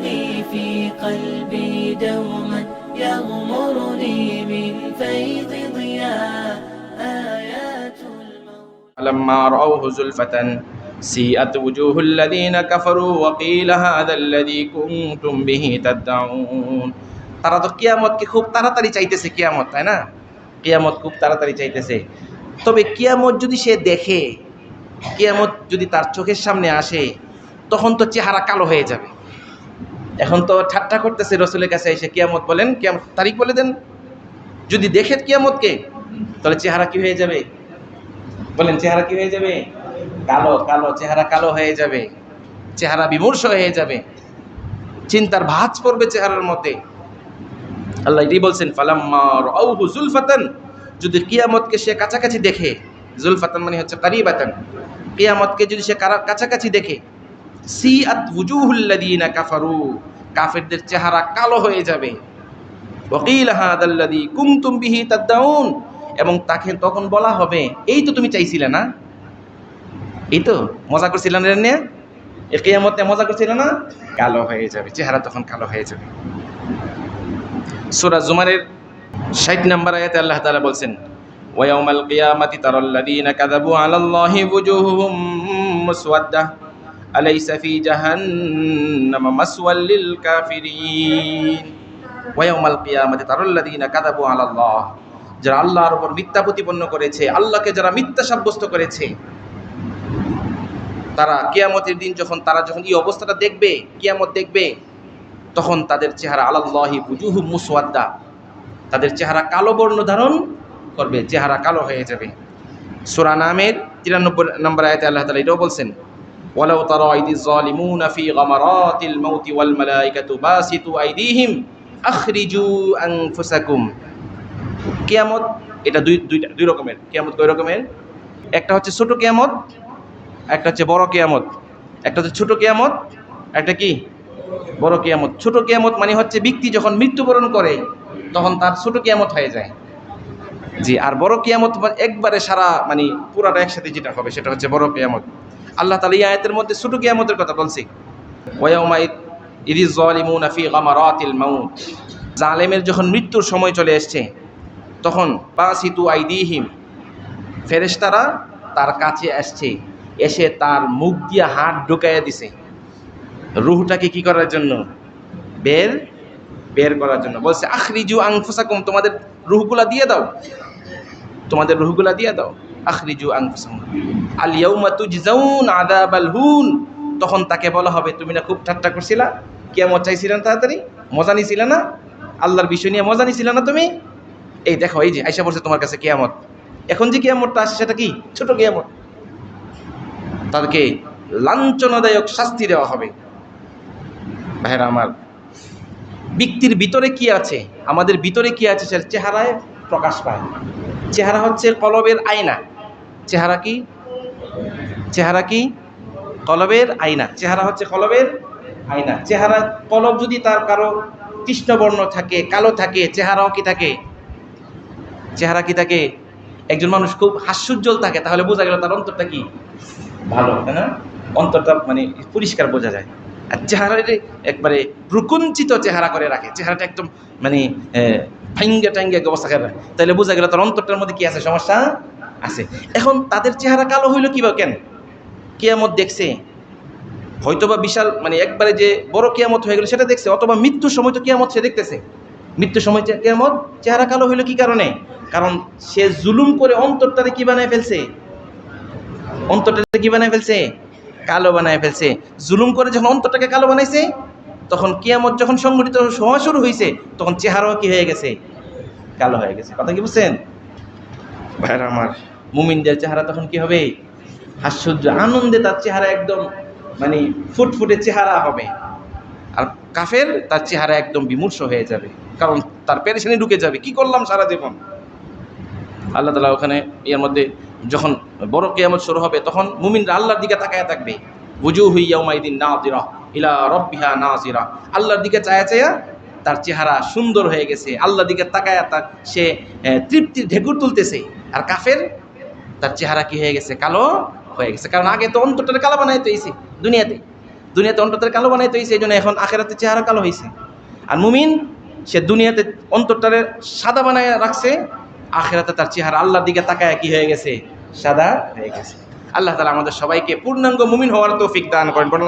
القرآن في قلبي دوما يغمرني من فيض ضياء آيات المولى فلما رأوه زلفة سيئت وجوه الذين كفروا وقيل هذا الذي كنتم به تدعون তারা তো কিয়ামতকে খুব তাড়াতাড়ি চাইতেছে কিয়ামত তাই না কিয়ামত খুব তাড়াতাড়ি চাইতেছে তবে কিয়ামত যদি সে দেখে কিয়ামত যদি তার চোখের সামনে আসে তখন তো চেহারা কালো হয়ে যাবে এখন তো ঠাট্টা করতেছে রসুলের কাছে, এসে কিয়ামত বলেন, কিয়ামত তারিখ বলে দেন। যদি দেখে কিয়ামতকে, তাহলে চেহারা কি হয়ে যাবে? বলেন, চেহারা কি হয়ে যাবে? কালো কালো, চেহারা কালো হয়ে যাবে। চেহারা বিমর্ষ হয়ে যাবে। চিন্তার ভাঁজ পড়বে চেহারার মতে আল্লাহ এটি বলছেন ফালাম্মার আউহু জুলফাতান। যদি কিয়ামতকে সে কাছাকাছি দেখে, জুলফাতান মানে হচ্ছে কারিবাতান। কিয়ামতকে যদি সে কাছাকাছি দেখে সি আত উজুহুল্লাদিনা কাফারু। কাফেরদের চেহারা কালো হয়ে যাবে। ওকিল হাদাল্লাদি কুমতুম বিহি এবং তাকে তখন বলা হবে, এই তো তুমি চাইছিলে না? এই তো? মজা করছিলে না নিয়ে এ কিয়ামতে মজা করছিলে না? কালো হয়ে যাবে, চেহারা তখন কালো হয়ে যাবে। সূরা জুমারের 60 নম্বর আয়াতে আল্লাহ তালা বলছেন ওয়ায়াউমাল কিয়ামাতি তারাল্লাযীনা কাযাবু আলাল্লাহি ওয়ুজুহুহুম মুসওয়াদ্দা আলাইসা ফি জাহান্নামা মাসওয়াল লিল কাফিরিন। ওয়ায়াউমাল কিয়ামাতি তারাল্লাযীনা কাযাবু আলাল্লাহ। যারা আল্লাহর উপর মিথ্যা প্রতিপন্ন করেছে, আল্লাহকে যারা মিথ্যা সাব্যস্ত করেছে, তারা কিয়ামতের দিন যখন, তারা যখন এই অবস্থাটা দেখবে, কিয়ামত দেখবে, তখন তাদের চেহারা আলাল্লাহি বুজুহু মুসওয়াদ্দা তাদের চেহারা কালো বর্ণ ধারণ করবে, চেহারা কালো হয়ে যাবে। সূরা নামের তিরানব্বই নম্বর আয়াতে আল্লাহ তাআলা এটাও বলছেন ওয়ালাউ তারা আইদি যালিমুনা ফি গামারাতিল মাউতি ওয়াল মালাইকাতু বাসিতু আইদিহিম আখরিজু আনফুসাকুম। কিয়ামত, এটা দুই, দুইটা, দুই রকমের। কিয়ামত কয় রকমের? একটা হচ্ছে ছোট কিয়ামত, একটা হচ্ছে বড় কিয়ামত। একটা হচ্ছে ছোট কিয়ামত, একটা কি? বড় কিয়ামত। ছোট কিয়ামত মানে হচ্ছে ব্যক্তি যখন মৃত্যুবরণ করে, তখন তার ছোট কিয়ামত হয়ে যায়। জি, আর বড় কিয়ামত একবারে সারা মানে পুরাটা একসাথে যেটা হবে, সেটা হচ্ছে বড় কিয়ামত। আল্লাহ তালা এই আয়াতের মধ্যে ছোট কিয়ামতের কথা বলছি। জালেমের যখন মৃত্যুর সময় চলে এসছে, তখন পাসিতু আইদিহিম, ফেরেশতারা তার কাছে আসছে, এসে তার মুখ দিয়ে হাত ঢুকাইয়া দিছে। রুহটাকে কি করার জন্য? বের বের করার জন্য। বলছে, আখরিজু আংফুসাকুম তোমাদের রুহগুলা দিয়ে দাও। তোমাদের রুহগুলা দিয়ে দাও। আখরিজু আংফুসাকুম আল ইয়াউমা তুজজাউন আযাবাল হুন। তখন তাকে বলা হবে, তুমি না খুব ঠাট্টা করছিলা? কিয়ামত চাইছিলে না তাড়াতাড়ি? মজা নিছিলে না? আল্লাহর বিষয় নিয়ে মজা নিছিলে না তুমি? এই দেখো, এই যে আইসা পড়ছে তোমার কাছে কিয়ামত। এখন যে কিয়ামতটা আসে সেটা কি? ছোট কিয়ামত। তাদেরকে লাঞ্ছনাদায়ক শাস্তি দেওয়া হবে। ভাইরা আমার, ব্যক্তির ভিতরে কি আছে? আমাদের ভিতরে কি আছে? সে চেহারায় প্রকাশ পায় চেহারা হচ্ছে কলবের আয়না। চেহারা কি? চেহারা কি? কলবের আয়না। চেহারা হচ্ছে কলবের আয়না। চেহারা, কলব যদি তার কারও কৃষ্ণবর্ণ থাকে, কালো থাকে, চেহারাও কি থাকে? চেহারা কি থাকে? একজন মানুষ খুব হাস্যোজ্জ্বল থাকে, তাহলে বোঝা গেল তার অন্তরটা কি? ভালো, তাই না? অন্তরটা মানে পরিষ্কার বোঝা যায়। আর চেহারাটা একবারে প্রকুঞ্চিত চেহারা করে রাখে, চেহারাটা একদম মানে ফাইঙ্গে টাইঙ্গে অবস্থা করে তাহলে বোঝা গেল তার অন্তরটার মধ্যে কি আছে? সমস্যা? আছে। এখন তাদের চেহারা কালো হইল কিবা কেন? কেয়ামত দেখছে। হয়তোবা বিশাল মানে একবারে যে বড় কেয়ামত হয়ে গেল সেটা দেখছে, অথবা মৃত্যুর সময় তো কেয়ামত সে দেখতেছে। মৃত্যুর সময় কেয়ামত চেহারা কালো হইল কি কারণে? কারণ সে জুলুম করে অন্তরটারে কি বানায় ফেলছে? অন্তরটাকে কি বানায় ফেলছে? কালো বানায় ফেলছে। জুলুম করে যখন অন্তরটাকে কালো বানাইছে, তখন কিয়ামত যখন সংগঠিত হওয়া শুরু হয়েছে তখন চেহারাও কি হয়ে গেছে? কালো হয়ে গেছে। কথা কি বুঝছেন? ভাইরা আমার। মুমিনদের চেহারা তখন কি হবে? হাস্যর্য আনন্দে তার চেহারা একদম মানে ফুটফুটে চেহারা হবে। আর কাফের তার চেহারা একদম বিমূর্ষ হয়ে যাবে। কারণ তার পেরেশানি ঢুকে যাবে। কি করলাম সারা জীবন? আল্লাহ তালা ওখানে এর মধ্যে যখন বড় কেয়ামত শুরু হবে, তখন মুমিনরা আল্লাহর দিকে তাকায় থাকবে। বুজু হুইয়াউমাইদিন নাজিরা ইলা রব্বিহা নাজিরা আল্লাহর দিকে চায়া চায়া তার চেহারা সুন্দর হয়ে গেছে আল্লাহ দিকে তাকায়া তার সে তৃপ্তির ঢেকুর তুলতেছে। আর কাফের, তার চেহারা কি হয়ে গেছে? কালো হয়ে গেছে। কারণ আগে তো অন্তরটা কালো বানাইতে হয়েছে দুনিয়াতে। দুনিয়াতে অন্তরটারে কালো বানাইতে হয়েছে এই জন্য এখন আখেরাতে চেহারা কালো হয়েছে আর মুমিন, সে দুনিয়াতে অন্তরটারে সাদা বানায় রাখছে, আখেরাতে তার চেহারা আল্লাহর দিকে তাকায় কি হয়ে গেছে? সাদা হয়ে গেছে। আল্লাহ তালা আমাদের সবাইকে পূর্ণাঙ্গ মুমিন হওয়ার তৌফিক দান করেন। বলেন।